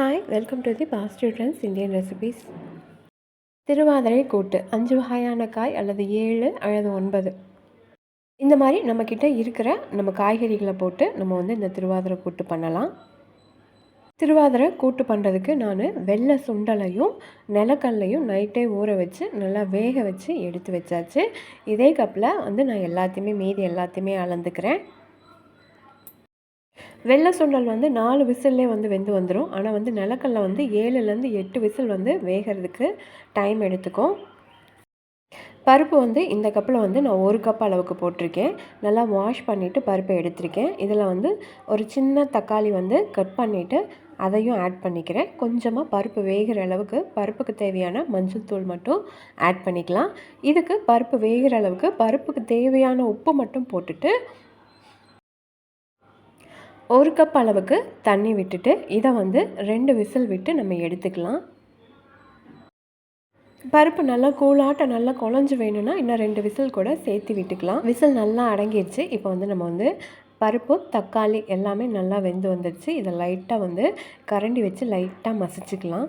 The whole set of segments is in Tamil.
Hi welcome to the pass students Indian recipes Thiruvathirai கூட்டு அஞ்சு வகையான காய் அல்லது ஏழு அல்லது ஒன்பது. இந்த மாதிரி நம்மக்கிட்ட இருக்கிற நம்ம காய்கறிகளை போட்டு நம்ம வந்து இந்த திருவாதிரை கூட்டு பண்ணலாம். திருவாதிரை கூட்டு பண்ணுறதுக்கு நான் வெள்ளை சுண்டலையும் நிலக்கல்லையும் நைட்டே ஊற வச்சு நல்லா வேக வச்சு எடுத்து வச்சாச்சு. இதே கப்பில் வந்து நான் எல்லாத்தையுமே மீதி எல்லாத்தையுமே அளந்துக்கிறேன். வெள்ளை சுண்டல் வந்து நாலு விசில்லே வந்து வெந்து வந்துடும் ஆனால் வந்து நிலக்கல்ல வந்து ஏழுலேருந்து எட்டு விசில் வந்து வேகிறதுக்கு டைம் எடுத்துக்கும். பருப்பு வந்து இந்த கப்பில் வந்து நான் ஒரு கப் அளவுக்கு போட்டிருக்கேன். நல்லா வாஷ் பண்ணிவிட்டு பருப்பை எடுத்திருக்கேன். இதில் வந்து ஒரு சின்ன தக்காளி வந்து கட் பண்ணிவிட்டு அதையும் ஆட் பண்ணிக்கிறேன். கொஞ்சமாக பருப்பு வேகிற அளவுக்கு பருப்புக்கு தேவையான மஞ்சள் தூள் மட்டும் ஆட் பண்ணிக்கலாம். இதுக்கு பருப்பு வேகிற அளவுக்கு பருப்புக்கு தேவையான உப்பு மட்டும் போட்டுட்டு ஒரு கப் அளவுக்கு தண்ணி விட்டுட்டு இதை வந்து ரெண்டு விசில் விட்டு நம்ம எடுத்துக்கலாம். பருப்பு நல்லா கூழாட்ட நல்லா குழஞ்சி வேணும்னா இன்னும் ரெண்டு விசில் கூட சேர்த்து விட்டுக்கலாம். விசில் நல்லா அடங்கிடுச்சு இப்போ வந்து நம்ம வந்து பருப்பு தக்காளி எல்லாமே நல்லா வெந்து வந்துடுச்சு இதை லைட்டாக வந்து கரண்டி வச்சு லைட்டாக மசிச்சுக்கலாம்.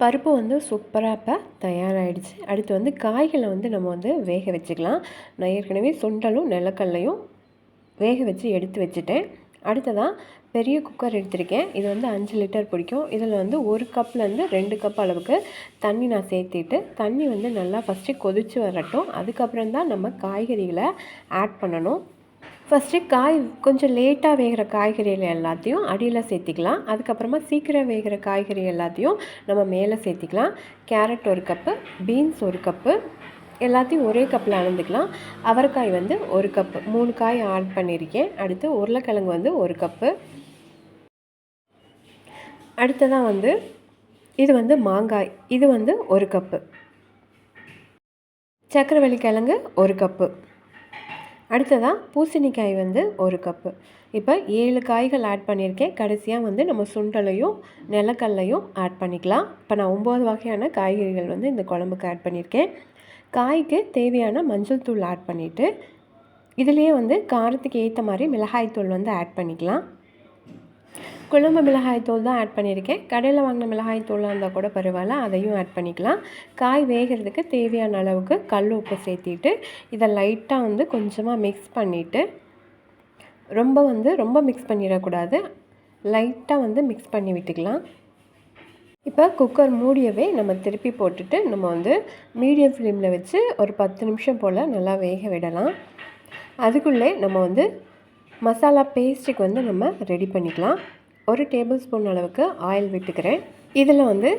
பருப்பு வந்து சூப்பராக இப்போ தயாராகிடுச்சு அடுத்து வந்து காய்களை வந்து நம்ம வந்து வேக வச்சுக்கலாம். நான் ஏற்கனவே சுண்டலும் நிலக்கல்லையும் வேக வச்சு எடுத்து வச்சுட்டேன் அடுத்ததாக பெரிய குக்கர் எடுத்திருக்கேன். இது வந்து அஞ்சு லிட்டர் பிடிக்கும். இதில் வந்து ஒரு கப்லேருந்து ரெண்டு கப் அளவுக்கு தண்ணி நான் சேர்த்திட்டு தண்ணி வந்து நல்லா ஃபஸ்ட்டு கொதித்து வரட்டும். அதுக்கப்புறம் தான் நம்ம காய்கறிகளை ஆட் பண்ணணும். ஃபஸ்ட்டு காய் கொஞ்சம் லேட்டாக வேகிற காய்கறிகள் எல்லாத்தையும் அடியில் சேர்த்திக்கலாம். அதுக்கப்புறமா சீக்கிரம் வேகிற காய்கறி எல்லாத்தையும் நம்ம மேலே சேர்த்திக்கலாம். கேரட் ஒரு கப்பு பீன்ஸ் ஒரு கப்பு எல்லாத்தையும் ஒரே கப்பில் அளந்துக்கலாம். அவரைக்காய் வந்து ஒரு கப்பு மூணு காய் ஆட் பண்ணியிருக்கேன் அடுத்து உருளைக்கிழங்கு வந்து ஒரு கப்பு அடுத்ததாக வந்து இது வந்து மாங்காய். இது வந்து ஒரு கப்பு சக்கரவள்ளி கிழங்கு ஒரு கப்பு அடுத்ததாக பூசணிக்காய் வந்து ஒரு கப்பு இப்போ ஏழு காய்கள் ஆட் பண்ணியிருக்கேன் கடைசியாக வந்து நம்ம சுண்டலையும் நிலக்கல்லையும் ஆட் பண்ணிக்கலாம். இப்போ நான் ஒம்பது வகையான காய்கறிகள் வந்து இந்த குழம்புக்கு ஆட் பண்ணியிருக்கேன் காய்க்கு தேவையான மஞ்சள் தூள் ஆட் பண்ணிவிட்டு இதுலேயே வந்து காரத்துக்கு ஏற்ற மாதிரி மிளகாய் தூள் வந்து ஆட் பண்ணிக்கலாம். குழம்பு மிளகாய் தூள் தான் ஆட் பண்ணியிருக்கேன். கடையில் வாங்கின மிளகாய் தூளாக இருந்தால் கூட பரவாயில்ல அதையும் ஆட் பண்ணிக்கலாம். காய் வேகிறதுக்கு தேவையான அளவுக்கு கல் உப்பு சேர்த்திட்டு இதை லைட்டாக வந்து கொஞ்சமாக மிக்ஸ் பண்ணிவிட்டு ரொம்ப வந்து ரொம்ப மிக்ஸ் பண்ணிடக்கூடாது. லைட்டாக வந்து மிக்ஸ் பண்ணி விட்டுக்கலாம். இப்போ குக்கர் மூடியவே நம்ம திருப்பி போட்டுட்டு நம்ம வந்து மீடியம் ஃப்ளேமில் வச்சு ஒரு பத்து நிமிஷம் போல் நல்லா வேக விடலாம். அதுக்குள்ளே நம்ம வந்து மசாலா பேஸ்ட்டுக்கு வந்து நம்ம ரெடி பண்ணிக்கலாம். ஒரு டேபிள் ஸ்பூன் அளவுக்கு ஆயில் விட்டுக்கிறேன். இதில் வந்து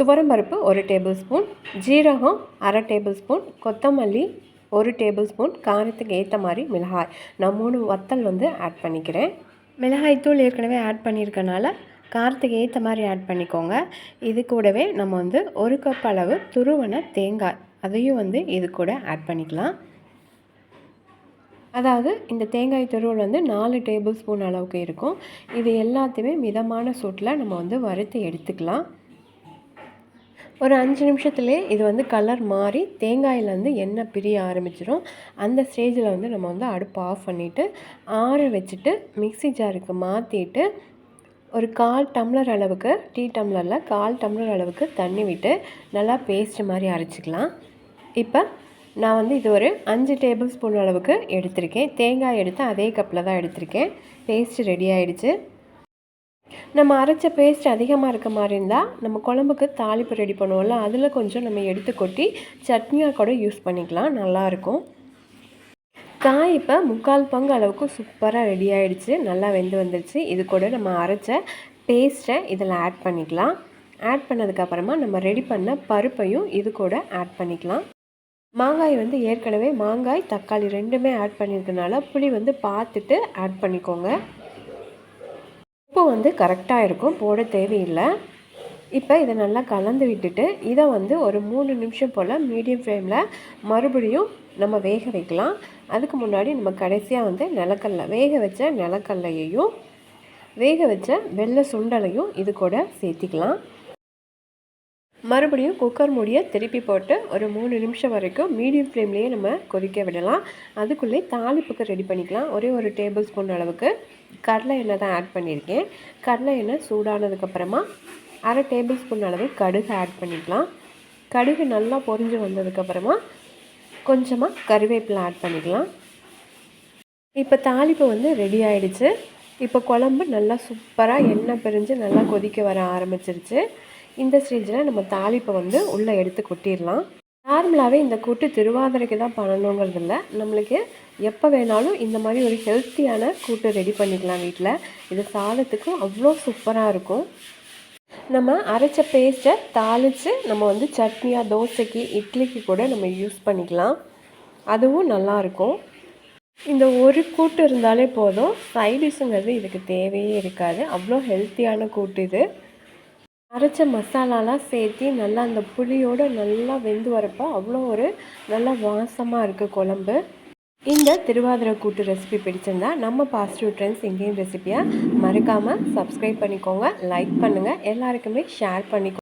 துவரம்பருப்பு ஒரு டேபிள் ஸ்பூன் ஜீரகம் அரை டேபிள் ஸ்பூன் கொத்தமல்லி ஒரு டேபிள் ஸ்பூன் காரத்துக்கு ஏற்ற மாதிரி மிளகாய். நான் மூணு வத்தல் வந்து ஆட் பண்ணிக்கிறேன். மிளகாய் தூள் ஏற்கனவே ஆட் பண்ணியிருக்கனால காரத்துக்கு ஏற்ற மாதிரி ஆட் பண்ணிக்கோங்க. இது கூடவே நம்ம வந்து ஒரு கப் அளவு துருவன தேங்காய். அதையும் வந்து இது கூட ஆட் பண்ணிக்கலாம். அதாவது இந்த தேங்காய் துருவல் வந்து நாலு டேபிள் ஸ்பூன் அளவுக்கு இருக்கும். இது எல்லாத்தையுமே மிதமான சூட்டில் நம்ம வந்து வறுத்து எடுத்துக்கலாம். ஒரு அஞ்சு நிமிஷத்துலேயே இது வந்து கலர் மாறி தேங்காயிலேருந்து எண்ணெய் பிரிய ஆரம்பிச்சிடும் அந்த ஸ்டேஜில் வந்து நம்ம வந்து அடுப்பு ஆஃப் பண்ணிவிட்டு ஆற வச்சுட்டு மிக்சி ஜாருக்கு மாற்றிட்டு ஒரு கால் டம்ளர் அளவுக்கு டீ டம்ளரில் கால் டம்ளர் அளவுக்கு தண்ணி விட்டு நல்லா பேஸ்ட் மாதிரி அரைச்சிக்கலாம். இப்போ நான் வந்து இது ஒரு அஞ்சு டேபிள் ஸ்பூன் அளவுக்கு எடுத்திருக்கேன். தேங்காய் எடுத்து அதே கப்பில் தான் எடுத்திருக்கேன். பேஸ்ட் ரெடி ஆகிடுச்சு நம்ம அரைச்ச பேஸ்ட் அதிகமாக இருக்க மாதிரி இருந்தால் நம்ம குழம்புக்கு தாளிப்பு ரெடி பண்ணுவோம்ல அதில் கொஞ்சம் நம்ம எடுத்து கொட்டி சட்னியாக கூட யூஸ் பண்ணிக்கலாம். நல்லாயிருக்கும் காய் இப்போ முக்கால் பங்கு அளவுக்கு சூப்பராக ரெடி ஆகிடுச்சு நல்லா வெந்து வந்துடுச்சு இது கூட நம்ம அரைச்ச பேஸ்ட்டை இதில் ஆட் பண்ணிக்கலாம். ஆட் பண்ணதுக்கப்புறமா நம்ம ரெடி பண்ண பருப்பையும் இது கூட ஆட் பண்ணிக்கலாம். மாங்காய் வந்து ஏற்கனவே மாங்காய் தக்காளி ரெண்டுமே ஆட் பண்ணியிருக்கனால புளி வந்து பார்த்துட்டு ஆட் பண்ணிக்கோங்க. உப்பு வந்து கரெக்டாக இருக்கும். போட தேவையில்லை. இப்போ இதை நல்லா கலந்து விட்டுட்டு இதை வந்து ஒரு மூணு நிமிஷம் போல் மீடியம் ஃப்ளேமில் மறுபடியும் நம்ம வேக வைக்கலாம். அதுக்கு முன்னாடி நம்ம கடைசியாக வந்து நிலக்கல்ல வேக வச்ச நிலக்கல்லையையும் வேக வச்ச வெள்ளை சுண்டலையும் இது கூட சேர்த்திக்கலாம். மறுபடியும் குக்கர் மூடியை திருப்பி போட்டு ஒரு மூணு நிமிஷம் வரைக்கும் மீடியம் ஃப்ளேம்லேயே நம்ம கொதிக்க விடலாம். அதுக்குள்ளே தாளிப்புக்கு ரெடி பண்ணிக்கலாம். ஒரே ஒரு டேபிள் ஸ்பூன் அளவுக்கு கடலை எண்ணெய் தான் ஆட் பண்ணியிருக்கேன். கடலை எண்ணெய் சூடானதுக்கப்புறமா அரை டேபிள் ஸ்பூன் அளவு கடுகு ஆட் பண்ணிக்கலாம். கடுகு நல்லா பொரிஞ்சு வந்ததுக்கப்புறமா கொஞ்சமாக கறிவேப்பிலை ஆட் பண்ணிக்கலாம். இப்போ தாளிப்பு வந்து ரெடி ஆகிடுச்சு இப்போ குழம்பு நல்லா சூப்பராக எண்ணெய் பிரிஞ்சு நல்லா கொதிக்க வர ஆரம்பிச்சிருச்சு. இந்த ஸ்டேஜில் நம்ம தாளிப்பை வந்து உள்ளே எடுத்து கொட்டிடலாம். நார்மலாகவே இந்த கூட்டு திருவாதிரைக்கு தான் பண்ணணுங்கிறது இல்லை. நம்மளுக்கு எப்போ வேணாலும் இந்த மாதிரி ஒரு ஹெல்த்தியான கூட்டு ரெடி பண்ணிக்கலாம் வீட்டில் இது சாதத்துக்கும் அவ்வளோ சூப்பராக இருக்கும். நம்ம அரைச்ச பேஸ்ட்டை தாளித்து நம்ம வந்து சட்னியாக தோசைக்கு இட்லிக்கு கூட நம்ம யூஸ் பண்ணிக்கலாம். அதுவும் நல்லாயிருக்கும். இந்த ஒரு கூட்டு இருந்தாலே போதும். சைடிஷுங்கிறது இதுக்கு தேவையே இருக்காது. அவ்வளோ ஹெல்த்தியான கூட்டு இது. அரைச்ச மசாலாலாம் சேர்த்து நல்லா அந்த புளியோடு நல்லா வெந்து வரப்போ அவ்வளோ ஒரு நல்லா வாசமாக இருக்குது குழம்பு. இந்த திருவாதிரை கூட்டு ரெசிபி பிடிச்சிருந்தா நம்ம பாசிட்டிவ் ட்ரெண்ட்ஸ் இங்கேயும் ரெசிபியாக மறக்காமல் சப்ஸ்கிரைப் பண்ணிக்கோங்க லைக் பண்ணுங்கள் எல்லாருக்குமே ஷேர் பண்ணிக்கோங்க